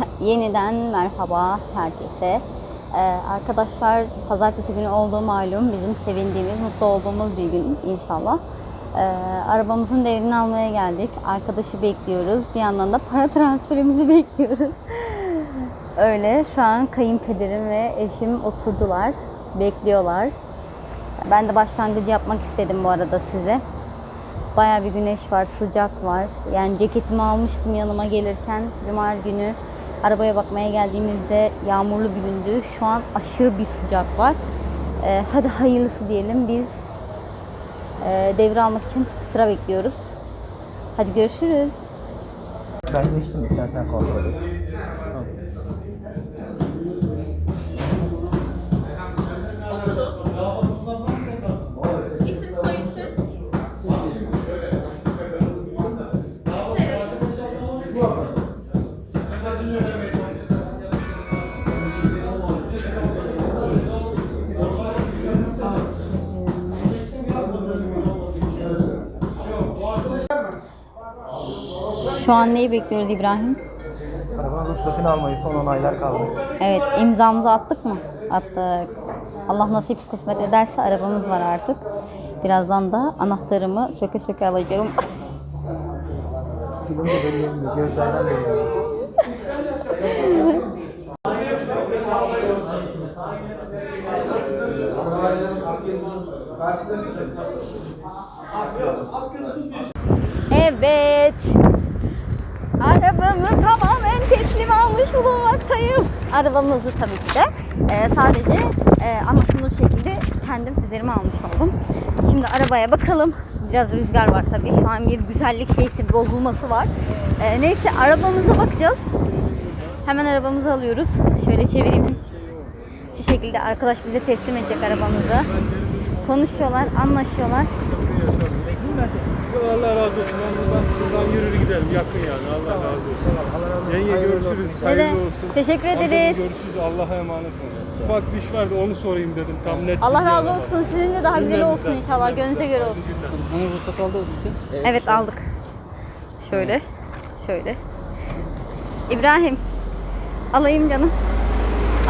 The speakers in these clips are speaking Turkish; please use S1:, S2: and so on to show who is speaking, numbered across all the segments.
S1: Yeniden merhaba herkese. Ee, arkadaşlar pazartesi günü olduğu malum bizim sevindiğimiz, mutlu olduğumuz bir gün inşallah. Ee, arabamızın devrini almaya geldik. Arkadaşı bekliyoruz. Bir yandan da para transferimizi bekliyoruz. Öyle şu an kayınpederim ve eşim oturdular. Bekliyorlar. Ben de başlangıcı yapmak istedim bu arada size. Baya bir güneş var, sıcak var. Yani ceketimi almıştım yanıma gelirken cuma günü arabaya bakmaya geldiğimizde yağmurlu bir gündü. Şu an aşırı bir sıcak var. Ee, hadi hayırlısı diyelim. Biz e, devre almak için sıra bekliyoruz. Hadi görüşürüz.
S2: Ben geçtim istersen kontrol et.
S1: Şu an neyi bekliyoruz İbrahim?
S2: Arabanın ruhsatını almayı son onaylar kaldı.
S1: Evet imzamızı attık mı? Attık. Allah nasip kısmet ederse arabamız var artık. Birazdan da anahtarımı söke söke alacağım. almış bulunmaktayım. Arabamızı tabii ki de e, sadece e, anlaşılır şekilde kendim üzerime almış oldum. Şimdi arabaya bakalım. Biraz rüzgar var tabii. Şu an bir güzellik şeysi bir bozulması var. E, neyse arabamıza bakacağız. Hemen arabamızı alıyoruz. Şöyle çevireyim. Şu şekilde arkadaş bize teslim edecek arabamızı. Konuşuyorlar, anlaşıyorlar.
S3: Allah razı olsun. Ben buradan, buradan yürür gidelim. Yakın yani. Allah razı olsun. Yenge görüşürüz. Hayırlı olsun.
S1: teşekkür ederiz.
S3: Görüşürüz. Allah'a emanet olun. Ufak bir iş vardı onu sorayım dedim. Tam net.
S1: Allah
S3: bilgi
S1: razı olsun. Sizin de daha güzel olsun inşallah. Gönlünüze
S3: güzel.
S1: göre olsun.
S2: Bunun ruhsat aldınız mı siz?
S1: Evet aldık. Şöyle. Şöyle. İbrahim. Alayım canım.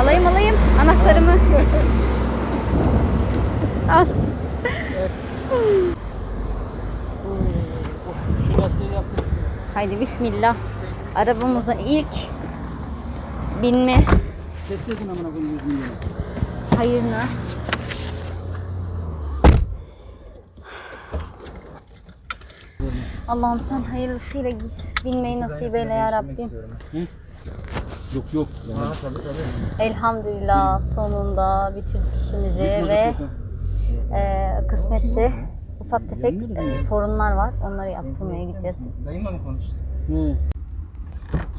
S1: Alayım alayım anahtarımı. Al. Haydi bismillah. Arabamıza ilk binme
S2: Seslesin amına koyayım yüzünü yine.
S1: hayırına. Allah'ım sen hayırlısıyla binmeyi nasip eyle ya Rabbim.
S2: Yok yok. Ha tabii tabii.
S1: Elhamdülillah sonunda bitirdik işimizi ve e, kısmetse ufak tefek e, sorunlar var. Onları yaptırmaya gideceğiz.
S2: Dayımla mı konuştun? Hı.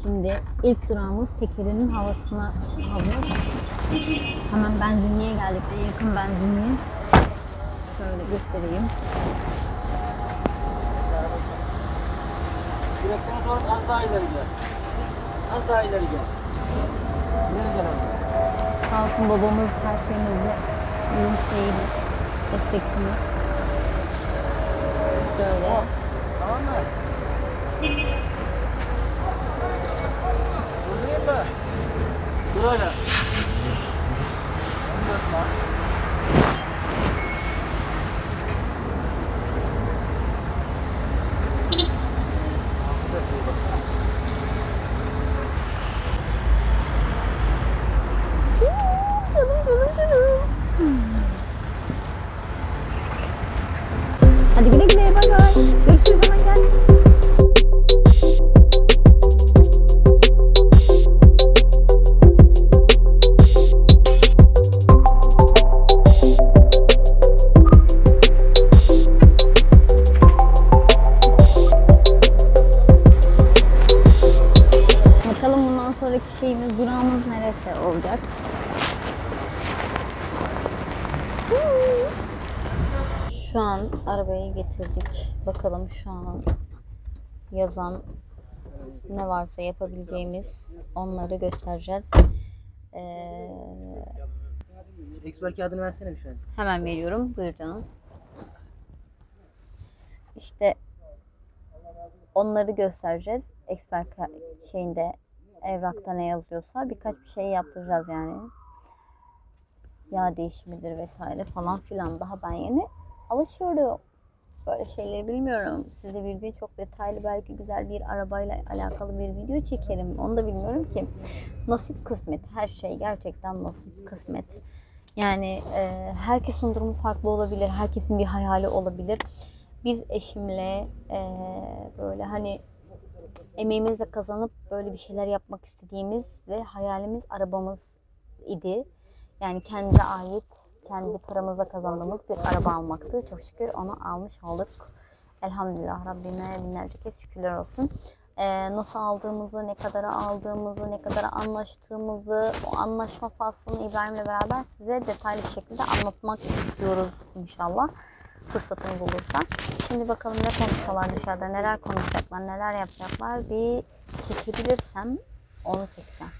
S1: Şimdi ilk durağımız tekerinin havasına almış. Hemen benzinliğe geldik. En yakın benzinliğe. Şöyle göstereyim.
S2: Direksiyona doğru az daha ileri gel. Az daha ileri gel. İleri gel abi.
S1: Sağ olsun babamız her şeyimizde ürün şeyiyle destekçimiz. Şöyle.
S2: Tamam mı? Durayım mı? Dur öyle.
S1: Şu an arabayı getirdik. Bakalım şu an yazan ne varsa yapabileceğimiz onları göstereceğiz. Ee,
S2: Eksper kağıdını versene bir şöyle.
S1: hemen veriyorum. Buyur canım. İşte onları göstereceğiz. Expert şeyinde evrakta ne yazıyorsa birkaç bir şey yaptıracağız yani. Yağ değişimidir vesaire falan filan. Daha ben yeni alışıyorum. Böyle şeyleri bilmiyorum. Size bir gün çok detaylı belki güzel bir arabayla alakalı bir video çekerim. Onu da bilmiyorum ki. Nasip kısmet. Her şey gerçekten nasip kısmet. Yani e, herkesin durumu farklı olabilir. Herkesin bir hayali olabilir. Biz eşimle e, böyle hani emeğimizle kazanıp böyle bir şeyler yapmak istediğimiz ve hayalimiz arabamız idi. Yani kendimize ait, kendi paramızla kazandığımız bir araba almaktı. Çok şükür onu almış olduk. Elhamdülillah Rabbime binlerce kez şükürler olsun. Ee, nasıl aldığımızı, ne kadara aldığımızı, ne kadara anlaştığımızı, o anlaşma faslını İbrahim'le beraber size detaylı bir şekilde anlatmak istiyoruz inşallah. Fırsatımız olursa. Şimdi bakalım ne konuşuyorlar dışarıda, neler konuşacaklar, neler yapacaklar. Bir çekebilirsem onu çekeceğim.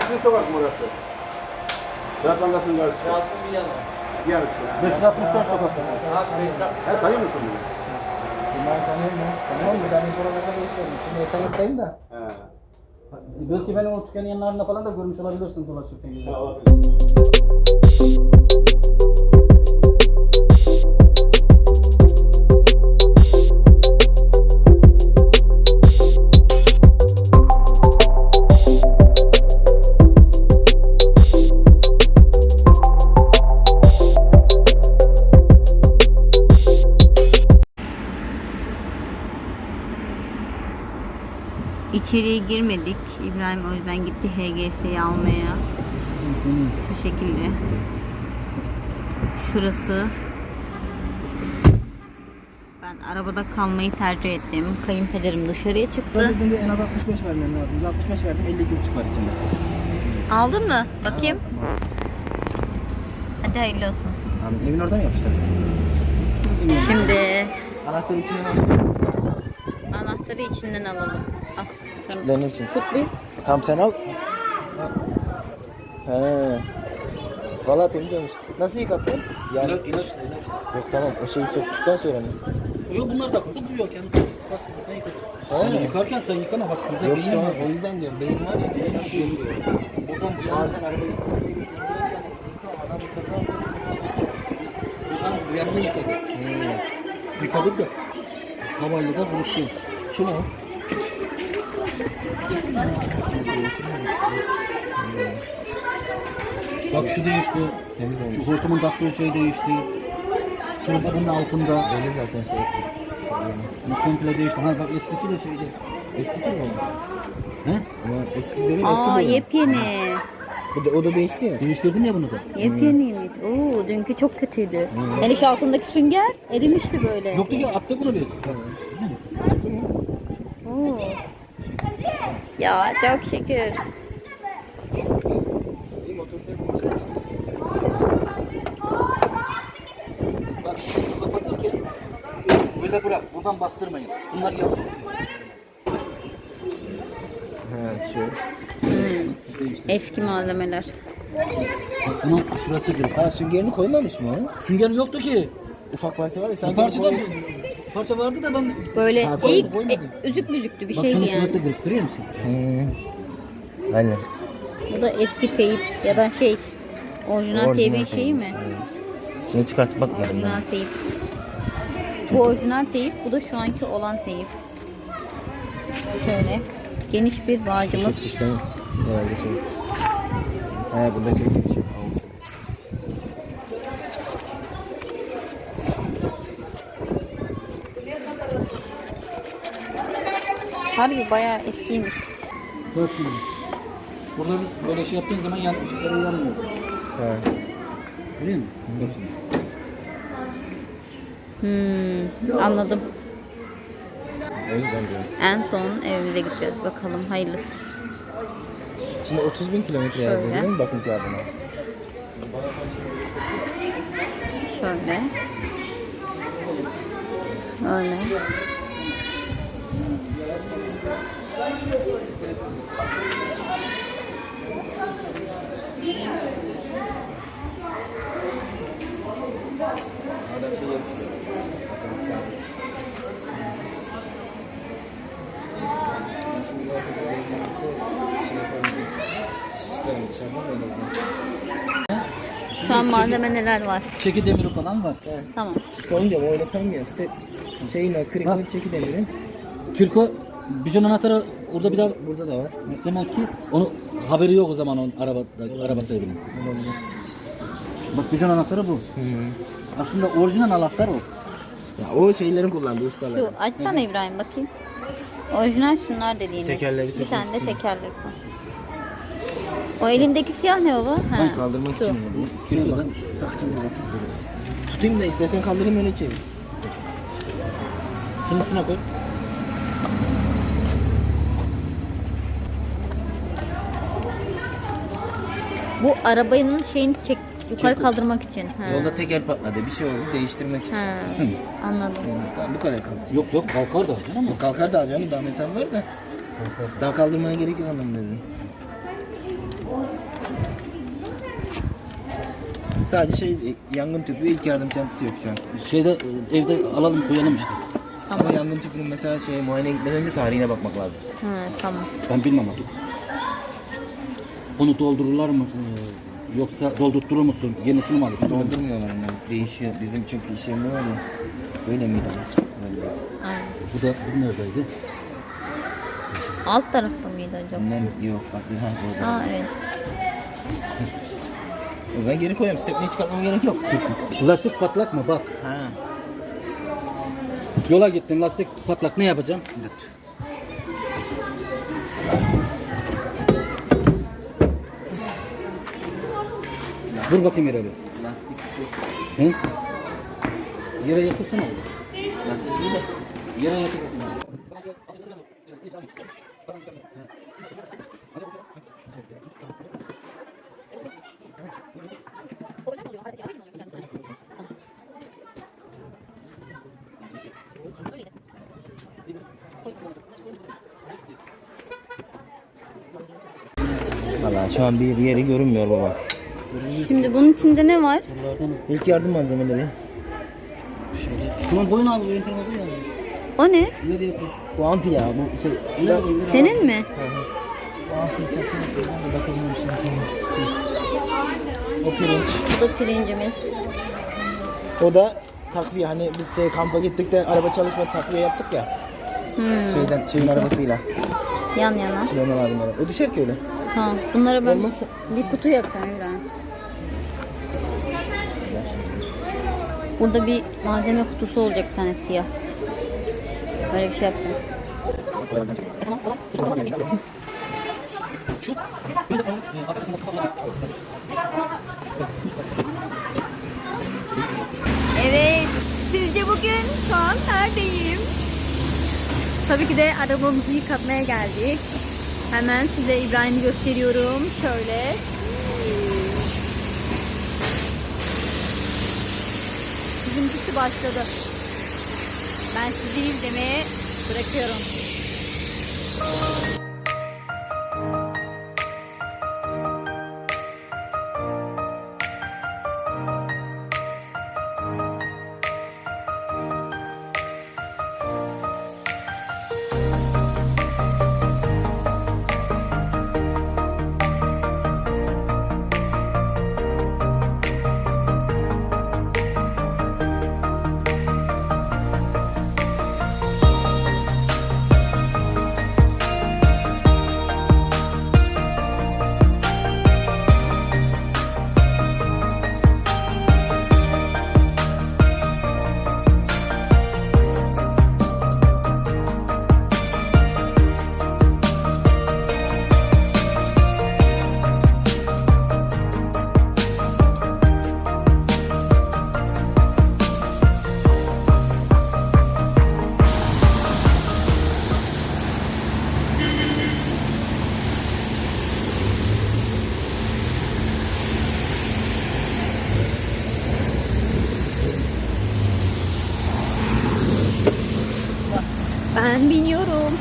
S4: Sizin sokak mı orası? Fırat Bankası'nın karşısı.
S2: Altın bir yana.
S4: Yarısı. ha.
S2: 564 sokakta. Rahat
S4: Sen tanıyor musun bunu?
S2: Ben tanıyorum ya. Tanıyorum da ben buralarda geçiyorum. Şimdi Esenyurt'tayım da.
S4: He.
S2: Belki beni o dükkanın yanlarında falan da görmüş olabilirsin dolaşırken.
S4: Ha, olabilir.
S1: İçeriye girmedik. İbrahim o yüzden gitti HGS'yi almaya. Şu şekilde. Şurası. Ben arabada kalmayı tercih ettim. Kayınpederim dışarıya çıktı.
S5: Dediğinde en az 65 vermen lazım. 65 verdim 52 buçuk var içinde.
S1: Aldın mı? Bakayım. Hadi hayırlı olsun.
S5: Abi evin oradan yapmışlarız.
S1: Şimdi
S5: Anahtarı içinden al.
S1: anahtarı içinden alalım. Al. Bakalım.
S5: Benim için.
S1: Tut bir.
S5: Tamam sen al. He. Valla temiz olmuş. Nasıl yıkattın? Yani
S2: İlaç, ilaçla, ilaçla.
S5: yok tamam o şeyi söktükten sonra mı?
S2: Yok bunlar takıldı duruyor kendi. Bak, ne?
S5: He.
S2: Yıkarken sen yıkama bak şurada
S5: Yok
S2: beyin
S5: işte
S2: var.
S5: o yüzden diyorum. Beyin var ya. Beyin nasıl yıkıyor?
S2: Buradan bu.
S5: Bazen arabayı
S2: Buradan bu yanına yıkadı. Yıkadık da havayla da unuttum. Şunu al. Bak şu değişti.
S5: Temiz olmuş.
S2: Şu hortumun taktığı şey değişti. Turbanın altında.
S5: Öyle zaten şey.
S2: Bu komple değişti. Ha bak eskisi de şeydi.
S5: Eski tür mü?
S2: He?
S5: Ama eskisi değil eski
S1: Aa yepyeni.
S5: Bu da, o da değişti ya.
S2: Değiştirdim ya bunu da.
S1: Yepyeniymiş. Oo dünkü çok kötüydü. Yani şu altındaki sünger erimişti böyle.
S2: Yoktu ki attık bunu biz.
S1: Oo. Ya çok şükür.
S2: Bak kapatırken böyle bırak. Buradan bastırmayın. Bunlar yapın.
S5: He şey.
S1: Eski malzemeler.
S2: Bak bunun şurası kırık.
S5: Ha süngerini koymamış mı o?
S2: Sünger yoktu ki.
S5: Ufak parça var ya sen
S2: Bir parça da
S5: koy-
S2: parça vardı da ben
S1: Böyle
S5: Ha,
S1: eğik,
S2: koymadım.
S1: e, üzük müzüktü bir
S2: Bak
S1: şeydi
S2: şunun
S1: yani.
S2: şurası kırık görüyor musun?
S5: Hmm. Aynen.
S1: Bu da eski teyip ya da şey orijinal teybin şeyi mi?
S5: Şimdi çıkartıp bakmadım ben.
S1: Orijinal teyip. Bu orijinal teyip, bu da şu anki olan teyip. Şöyle geniş bir bağcımız.
S5: İşte herhalde şey. He bunda şey bir şey.
S1: Harbi bayağı eskiymiş.
S2: Dört gibi. Burada böyle şey yaptığın zaman yan, ışıkları yanmıyor.
S5: He.
S2: Görüyor musun? Bak şimdi.
S1: Hmm, anladım.
S5: O yüzden diyorum.
S1: En son evimize gideceğiz. Bakalım hayırlısı.
S5: Şimdi 30 bin kilometre yazıyor değil mi bakım kağıdına?
S1: Şöyle. Öyle. Şu an malzeme neler var?
S2: Çeki demiri falan var.
S1: Tamam.
S5: Son diyorum ya. Step şeyin o kırıklık çeki demirin.
S2: Kirko bijon anahtarı orada bir daha
S5: Burada da var.
S2: demek ki onu haberi yok o zaman onun araba araba sahibinin. Bak bijon anahtarı bu. Aslında orijinal anahtar o.
S5: Ya o şeylerin kullandığı ustalar.
S1: Şu açsana İbrahim bakayım. Orijinal şunlar dediğiniz.
S5: Tekerleri
S1: Bir
S5: sökmek
S1: tane de tekerlek var. O elindeki siyah ne baba? Ha,
S5: Kaldırmak
S1: şu.
S5: için bunu. Takacağım biraz. Tutayım da istersen kaldırayım öyle çevir.
S2: Şunun üstüne koy.
S1: Bu arabanın şeyini çek, yukarı kaldırmak için. Ha.
S5: Yolda teker patladı. Bir şey oldu değiştirmek için.
S1: Ha,
S2: Tamam.
S1: anladım.
S5: Tamam bu kadar kaldı.
S2: Yok yok kalkar da canım.
S5: Bu kalkar da alacağım daha mesela var da. Daha kaldırmana gerek yok anlamı dedim. Sadece şey yangın tüpü ilk yardım çantası yok şu an.
S2: Şeyde e, evde alalım koyalım işte.
S5: Ama yangın tüpünün mesela şey muayene gitmeden önce tarihine bakmak lazım.
S1: Ha, tamam.
S2: Ben bilmem artık. Onu doldururlar mı? Ee, Yoksa doldurtturur musun? Yenisini mi alırsın?
S5: Doldurmuyorlar onu. Değişiyor. Bizim çünkü iş yerinde var ya. Böyle miydi? Böyle.
S1: Aynen.
S2: Bu da bu neredeydi?
S1: Alt tarafta mıydı acaba?
S5: Ondan yok. Bak ha orada.
S1: Aa evet.
S5: O zaman geri koyuyorum. Stepneyi çıkartmama gerek yok.
S2: Lastik patlak mı? Bak.
S5: Ha.
S2: Yola gittin lastik patlak ne yapacağım? Vur bakayım yere bir.
S5: Lastik.
S2: He? Yere yatırsana.
S5: Lastik iyi de.
S2: Yere yatır.
S5: Valla şu an bir yeri görünmüyor baba.
S1: Şimdi bunun içinde ne var?
S5: İlk yardım malzemeleri.
S2: Tamam boyun al. Boyun tarafa koy ya.
S1: O ne?
S2: İleriye koy.
S5: Bu amfi ya bu şey.
S1: Senin mi?
S5: Bu amfi çakmak. Bakacağım şimdi. O pirinç.
S1: Bu da pirincimiz.
S5: O da takviye hani biz şey kampa gittik de araba çalışma takviye yaptık ya.
S1: Hmm.
S5: Şeyden şeyin arabasıyla.
S1: Yan yana.
S5: Süleyman abinin arabası. O düşer ki öyle.
S1: Tamam. Bunları ben
S5: Olmazsa-
S1: bir kutu yapacağım İbrahim. Burada bir malzeme kutusu olacak bir tane siyah. Böyle bir şey yapacağım. Evet. Sizce bugün şu an neredeyim? Tabii ki de arabamızı yıkatmaya geldik. Hemen size İbrahim'i gösteriyorum. Şöyle. Bizimkisi başladı. Ben sizi izlemeye bırakıyorum. Ben biniyorum.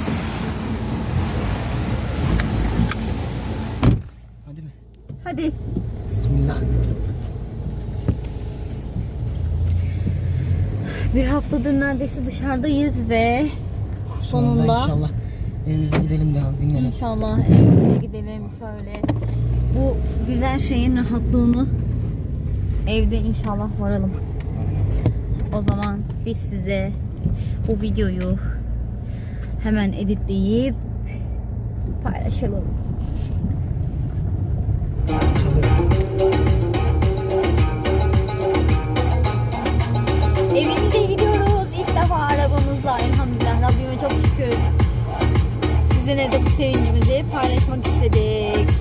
S5: Hadi mi?
S1: Hadi.
S5: Bismillah.
S1: Bir haftadır neredeyse dışarıdayız ve sonunda
S5: inşallah evimize gidelim de az dinlenelim.
S1: İnşallah evimize gidelim şöyle. Bu güzel şeyin rahatlığını evde inşallah varalım. O zaman biz size bu videoyu hemen editleyip paylaşalım. Evimize gidiyoruz. İlk defa arabamızla elhamdülillah. Rabbime çok şükür. Sizinle de bu sevincimizi paylaşmak istedik.